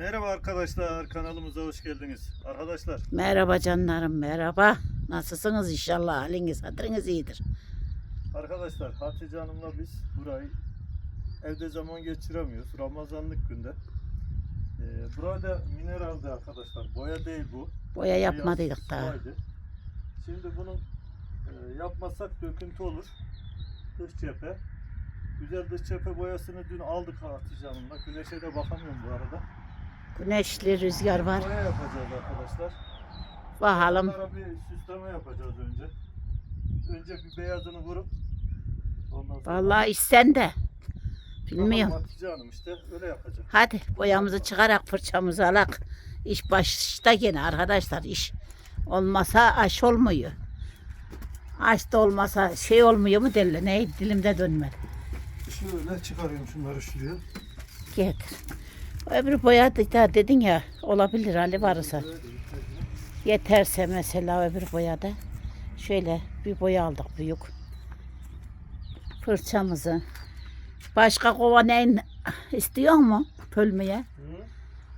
Merhaba arkadaşlar, kanalımıza hoş geldiniz. Arkadaşlar, Merhaba canlarım merhaba. Nasılsınız inşallah haliniz hatırınız iyidir. arkadaşlar Hatice Hanım'la biz burayı evde zaman geçiremiyoruz. Ramazanlık günde. Ee, burada mineraldi arkadaşlar. Boya değil bu. Boya yapmadıydık daha. Şimdi bunu e, yapmazsak döküntü olur. Dış cephe. Güzel dış cephe boyasını dün aldık Hatice Hanım'la. Güneşe de bakamıyorum bu arada. Güneşli rüzgar var. Boya yapacağız arkadaşlar. Bakalım. Bunlara bir süsleme yapacağız önce. Önce bir beyazını vurup ondan sonra Vallahi iş sende. Bilmiyorum. Bakalım Hatice Hanım işte öyle yapacak. Hadi boyamızı çıkarak fırçamızı alak. İş başta gene arkadaşlar iş. Olmasa aş olmuyor. Aş da olmasa şey olmuyor mu derler. Ne dilimde dönmedi. Şöyle çıkarıyorum şunları şuraya. Getir. Öbür boya da dedin ya olabilir Ali varsa. Yeterse mesela öbür boyada şöyle bir boya aldık büyük. Fırçamızı. Başka kova neyin istiyor mu? Pölmeye. Hı?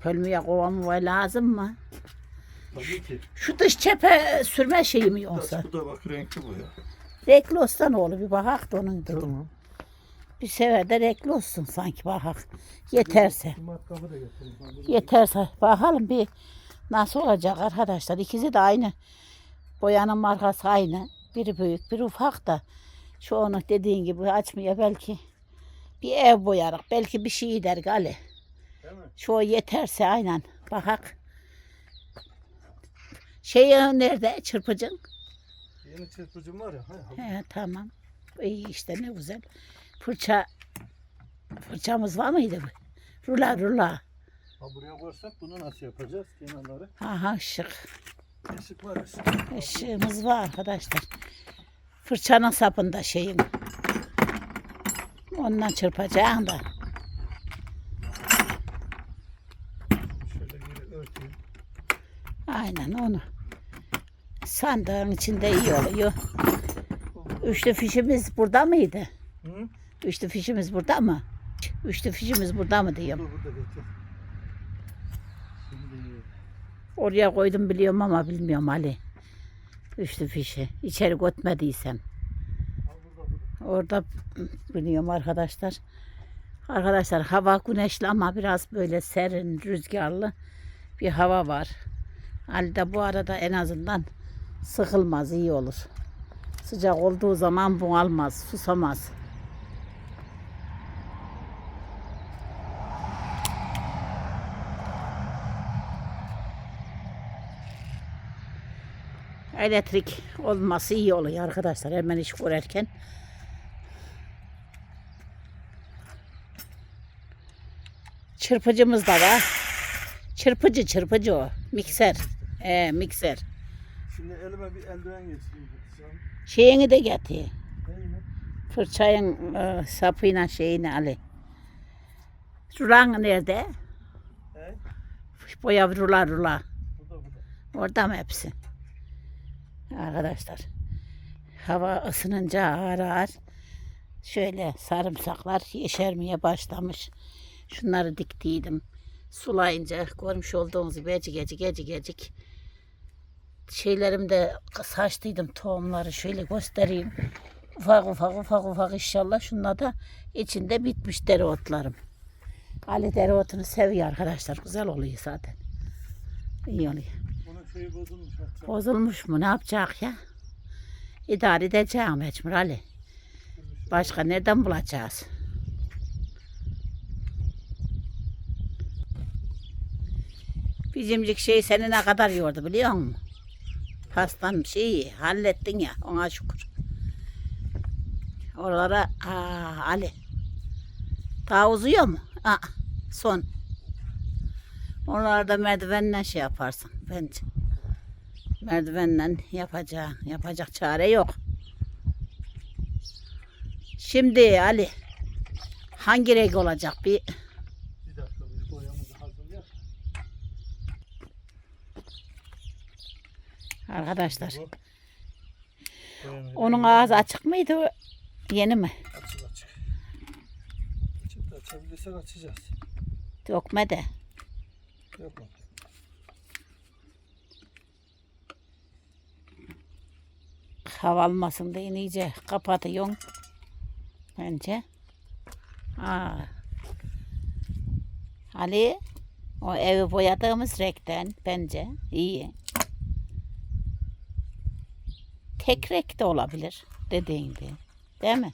Pölmeye kova mı var lazım mı? Tabii ki. Şu dış cephe sürme şeyi mi yoksa? Bu da bak renkli bu ya. Renkli olsa ne olur bir bakak da onun dedim. Tamam. Bir sefer de renkli olsun sanki bakak. Yeterse. Matkabı da. Yeterse bakalım bir nasıl olacak arkadaşlar. İkisi de aynı. Boyanın markası aynı. Biri büyük, biri ufak da. Şu onu dediğin gibi açmıyor belki. Bir ev boyarak belki bir şey der mi? Şu yeterse aynen. Bakak. Şey nerede çırpıcın? Yeni çırpıcım var ya. He, tamam. İyi işte ne güzel. Fırça fırçamız var mıydı? Rula rula. ha buraya koysak bunu nasıl yapacağız? Kenarları. Aha şık. Işık var ışık. Işığımız var arkadaşlar. Fırçanın sapında şeyin. Ondan çırpacağım da. Şöyle geri örteyim. Aynen onu. Sandığın içinde iyi oluyor. Üçlü fişimiz burada mıydı? Hı? Üçlü fişimiz burada mı? Üçlü fişimiz burada mı diyorum. Dur burada. Şimdi Oraya koydum biliyorum ama bilmiyorum Ali. Üçlü fişi. İçeri götmediysem. Orada biliyorum arkadaşlar. Arkadaşlar hava güneşli ama biraz böyle serin, rüzgarlı bir hava var. Ali de bu arada en azından sıkılmaz, iyi olur. Sıcak olduğu zaman bunalmaz, susamaz. Elektrik olması iyi oluyor arkadaşlar hemen iş kurarken. Çırpıcımız da var. Çırpıcı çırpıcı o. Mikser. Ee, mikser. Şimdi elime bir eldiven geçireyim. Şeyini de getir. Fırçayın e, sapıyla şeyini Ali. Rulan nerede? He? Boya rula rula. Burada burada. Orada mı hepsi? Arkadaşlar. Hava ısınınca ağır ağır şöyle sarımsaklar yeşermeye başlamış. Şunları diktiydim. Sulayınca görmüş olduğunuz gibi ecik ecik ecik ecik. Şeylerim de saçtıydım tohumları şöyle göstereyim. Ufak ufak ufak ufak inşallah. Şunlar da içinde bitmiş dereotlarım. Ali dereotunu seviyor arkadaşlar. Güzel oluyor zaten. İyi oluyor. Şeyi bozulmuş Hanım. Bozulmuş mu? Ne yapacak ya? İdare edeceğim mecbur Ali. Başka nereden bulacağız? Bizimcik şey seni ne kadar yordu biliyor musun? Pastan şeyi hallettin ya ona şükür. Oralara aa, Ali. Daha uzuyor mu? Aa, son. Oralarda merdivenle şey yaparsın bence. Merdivenle yapacağım. Yapacak çare yok. Şimdi Ali hangi renk olacak bir Bir dakika bir boyamızı hazırlayalım. arkadaşlar. Bu. Onun ağzı açık mıydı? Yeni mi? Açık açık. Açık da açabilirsek açacağız. Dökme de. Yapma. Hava almasın diye iyice kapatıyorsun. Bence. Aa. Ali o evi boyadığımız renkten bence iyi. Tek renk de olabilir dediğin gibi. Değil mi?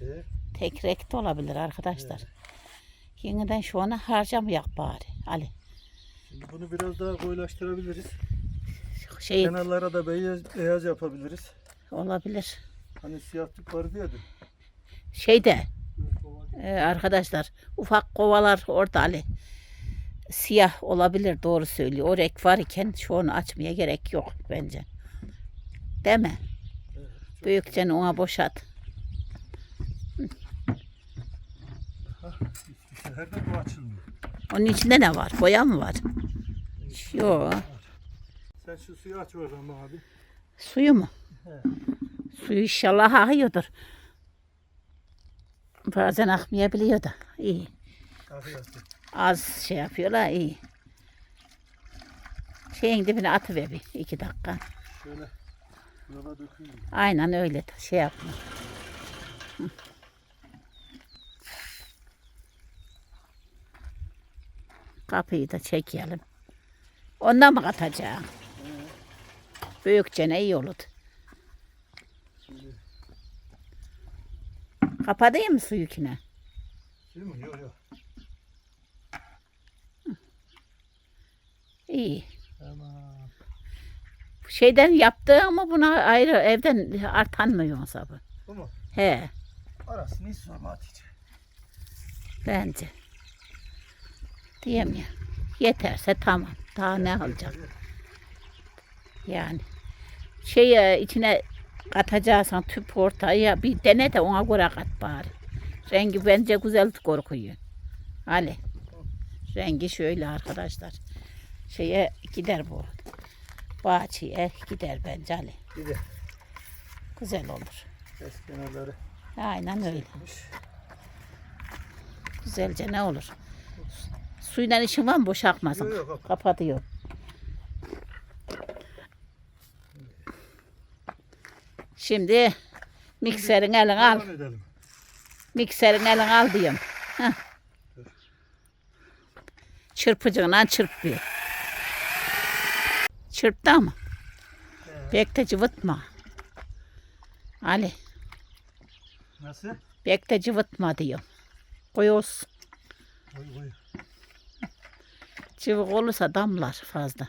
Ee, Tek renk de olabilir arkadaşlar. Yeniden şu ana harcamayak bari. Ali. şimdi bunu biraz daha koyulaştırabiliriz. Şey Kenarlara da beyaz, beyaz yapabiliriz. Olabilir. Hani siyahlık vardı ya. Şeyde Ee, arkadaşlar ufak kovalar orada Ali. Siyah olabilir doğru söylüyor. O renk var iken şu onu açmaya gerek yok bence. Değil mi? Büyükçe ona boşat. De bu açılmıyor. Onun içinde ne var? Boya mı var? Yok. Sen şu suyu aç oradan abi. Suyu mu? Suyu inşallah akıyordur. Bazen akmayabiliyor da. İyi. Az şey yapıyorlar iyi. Şeyin dibine atıver bir iki dakika. Şöyle yola dökeyim. Aynen öyle şey yapma. Hı. Kapıyı da çekelim. Ondan mı katacağım? Büyükçe ne iyi olur. Şimdi Kapatayım mı suyu kine? Yok yok. İyi. Tamam. Şeyden yaptı ama buna ayrı evden artanmıyor sabı. Bu mu? He Arasını hiç sorma Hatice. bence. Ya. Yeterse tamam. Daha ne alacak? Yani şey içine katacaksan tüp ortaya bir dene de ona göre kat bari. Rengi bence güzel korkuyor. Ali. Rengi şöyle arkadaşlar. Şeye gider bu. Bahçeye gider bence Ali. De Güzel olur. ses kenarları Aynen öyle. Güzelce ne olur. Suyla işin var mı boş akmasın. Yok, yok, yok. Kapatıyor. Şimdi mikserin elin al. Devam edelim. Mikserin elin al diyorum. Heh. Çırpıcığına çırp bir. Çırptı ama. Bek de cıvıtma. Ali. Nasıl? Bek de cıvıtma diyorum. Koy olsun. Oy oy. Cıvık olursa damlar fazla.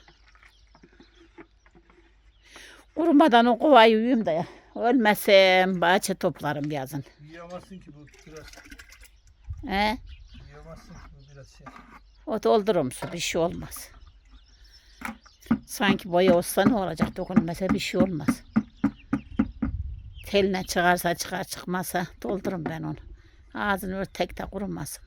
Kurumadan o kovayı yuyayım da ya. Ölmesem bahçe toplarım yazın. Yiyemezsin ki bu biraz. He? Yiyemezsin ki bu biraz şey. O doldurum su bir şey olmaz. Sanki boya olsa ne olacak dokunmasa bir şey olmaz. Teline çıkarsa çıkar çıkmazsa doldururum ben onu. Ağzını örtek de kurumasın.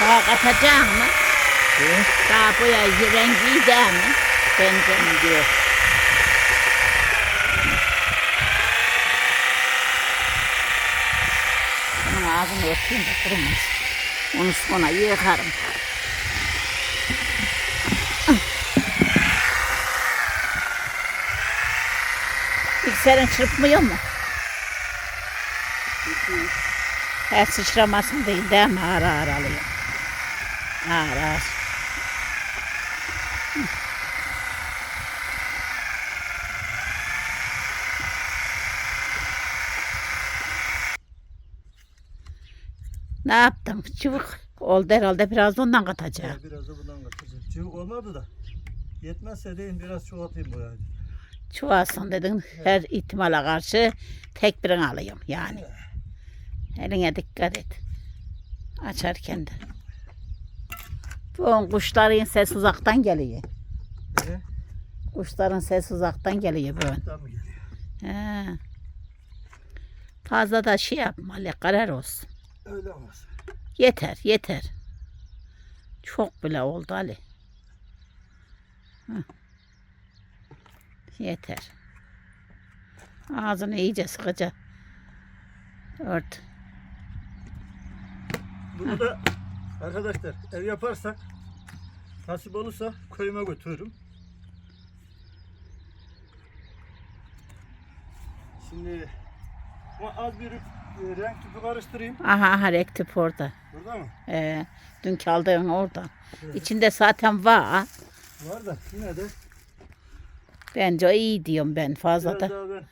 Daha katacak mı? Ee? Daha boya rengi değil mi? Bence. Diyor. Bunun ağzını örteyim de kurumaz. Onu sonra yıkarım. Mikserin çırpmıyor mu? Her sıçramasın değil değil mi? Ağır ağır alıyor. Ağır. Ne yaptım? Çubuk oldu herhalde biraz da ondan katacağım. Ee, biraz da bundan katacağım. Çubuk olmadı da. Yetmezse deyin biraz çoğaltayım bu yani. Çuvasın dedin her ihtimale karşı tek birini alayım yani. Eline dikkat et. Açarken de. Bu kuşların ses uzaktan geliyor. Ee? Kuşların ses uzaktan geliyor böyle. Tam mı geliyor? He. Fazla da şey yapma Ali karar olsun. Öyle olmaz. Yeter yeter. Çok bile oldu Ali. Hı. Yeter. Ağzını iyice sıkıca. Ört. Bunu da arkadaşlar ev yaparsak nasip olursa köyüme götürürüm. Şimdi az bir e, renk tüpü karıştırayım. Aha aha rektif orada. Burada mı? Ee, dün aldığın orada. Evet. İçinde zaten var. Var da yine de Bence iyi diyorum ben fazla biraz da. ben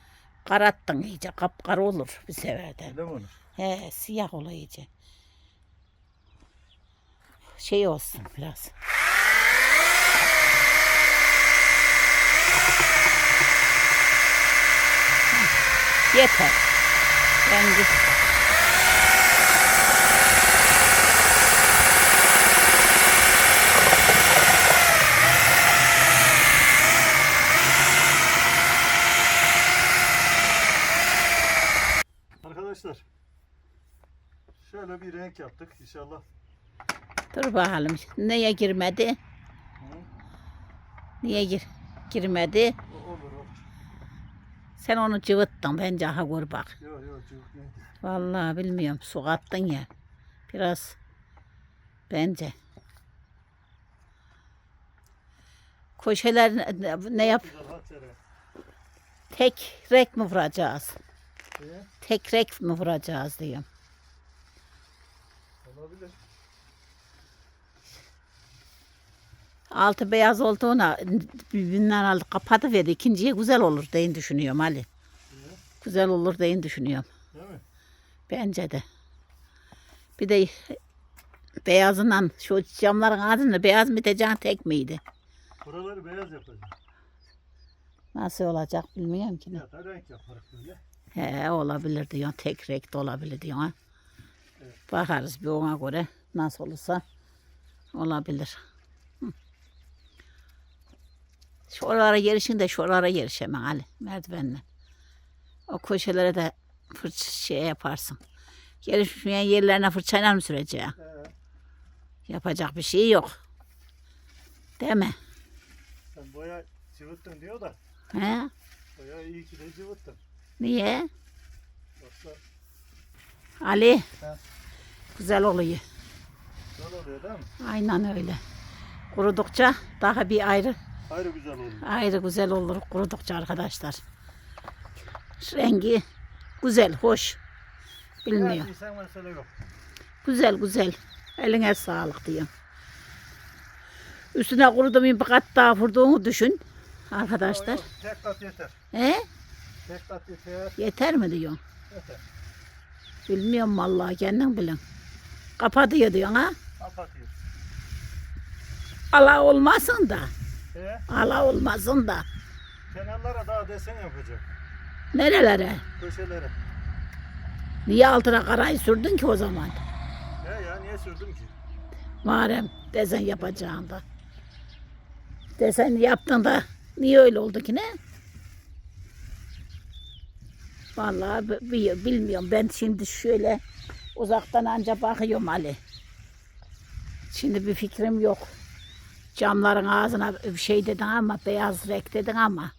Karattın iyice kapkara olur bir seferde. öyle mi olur? He siyah olur iyice. Şey olsun biraz. Yeter. Rengi. Arkadaşlar şöyle bir renk yaptık inşallah. Dur bakalım. Neye girmedi? Niye gir girmedi? o- olur olur. Sen onu cıvıttın bence ha gör bak. Yok yok? Vallahi bilmiyorum su kattın ya. Biraz bence. Köşeler ne, ne yap? Tek rek mi vuracağız? Şeye, Tek rek mi vuracağız diyorum. olabilir. Altı beyaz olduğuna birbirinden aldı kapadı verdi. İkinciye güzel olur diye düşünüyorum Ali. Güzel olur diye düşünüyorum. Değil mi? Bence de. Bir de beyazından şu camların ağzını beyaz mı edeceksin tek miydi? Buraları beyaz yapacağız. Nasıl olacak bilmiyorum ki. ne. Ya da renk yaparız böyle. He olabilir diyorsun. Tek renk de olabilir diyorsun. Ha? Bakarız bir ona göre nasıl olursa olabilir. Hı. Şuralara yerişin de şuralara yerişemem Ali merdivenle. O köşelere de fırç şey yaparsın. Yerişmeyen yerlerine fırçayla mı süreceksin? Ee, Yapacak bir şey yok. Değil mi? sen boya cıvıttın diyor da He? boya iyi ki de cıvıttın. Niye? Yoksa Ali. He. Güzel oluyor. güzel oluyor değil mi? Aynen öyle. Kurudukça daha bir ayrı Ayrı güzel oluyor. ayrı güzel olur kurudukça arkadaşlar. Rengi güzel, hoş. Bilmiyorum. Evet. Güzel güzel. Eline sağlık diyorum. Üstüne kurudum bir kat daha vurduğunu düşün. Arkadaşlar. Yok, yok, Tek kat yeter. He? Tek kat yeter. Yeter mi diyorsun? Yeter. Bilmiyorum vallahi kendin bilin. Kapatıyor diyorsun ha? Kapatıyor. Ala olmasın da. Ee, Ala olmasın da. kenarlara daha desen yapacak. Nerelere? Köşelere. Niye altına karayı sürdün ki o zaman? He ya niye sürdüm ki? Madem desen yapacağında. Desen yaptın da niye öyle oldu ki ne? Vallahi bi- bi- bilmiyorum. Ben şimdi şöyle uzaktan anca bakıyorum Ali. Şimdi bir fikrim yok. Camların ağzına bir şey dedin ama beyaz renk dedin ama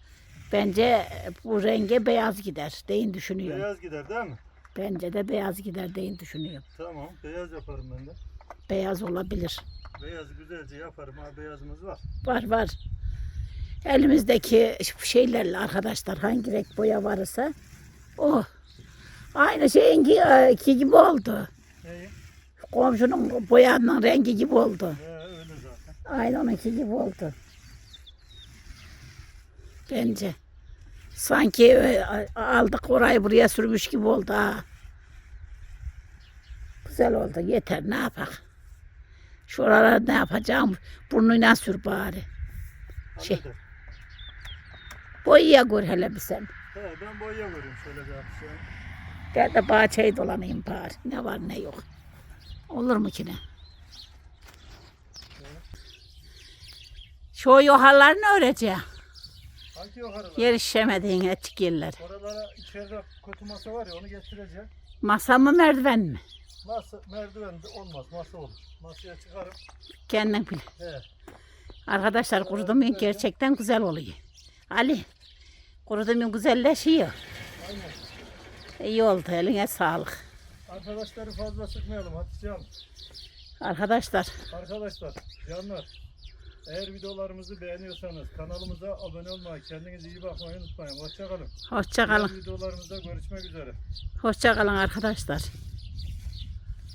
bence bu renge beyaz gider deyin düşünüyorum. Beyaz gider değil mi? Bence de beyaz gider deyin düşünüyorum. Tamam beyaz yaparım ben de. Beyaz olabilir. Beyazı güzelce yaparım ha beyazımız var. Var var. Elimizdeki şeylerle arkadaşlar hangi renk boya varsa o. Aynı şeyin gi- iki gibi oldu. Neyi? Komşunun boyanın rengi gibi oldu. He onunki gibi oldu. Bence. Sanki e, aldık orayı buraya sürmüş gibi oldu ha. Güzel oldu. Yeter ne yapak. Şuralara ne yapacağım? Burnuyla sür bari. Şey. Boyaya gör hele bir sen. He ben boya vurayım şöyle bir hafif. Ben de bahçeyi dolanayım bari. Ne var ne yok. Olur mu ki ne? Şu yuhalarını öreceğim. Hangi yukarılar? Yerişemediğin etik yerler. Oralara içeride kötü masa var ya onu getireceğim. Masa mı merdiven mi? Masa merdiven de olmaz masa olur. Masaya çıkarım. Kendin bil. He. Arkadaşlar kurudumun gerçekten güzel oluyor. Ali, kurudumun güzelleşiyor. Aynen. İyi oldu eline sağlık. Arkadaşları fazla sıkmayalım Hatice Hanım. Arkadaşlar Arkadaşlar, canlar. Eğer videolarımızı beğeniyorsanız kanalımıza abone olmayı, kendinize iyi bakmayı unutmayın. Hoşçakalın. hoşça kalın. Diğer videolarımızda görüşmek üzere. Hoşça kalın arkadaşlar.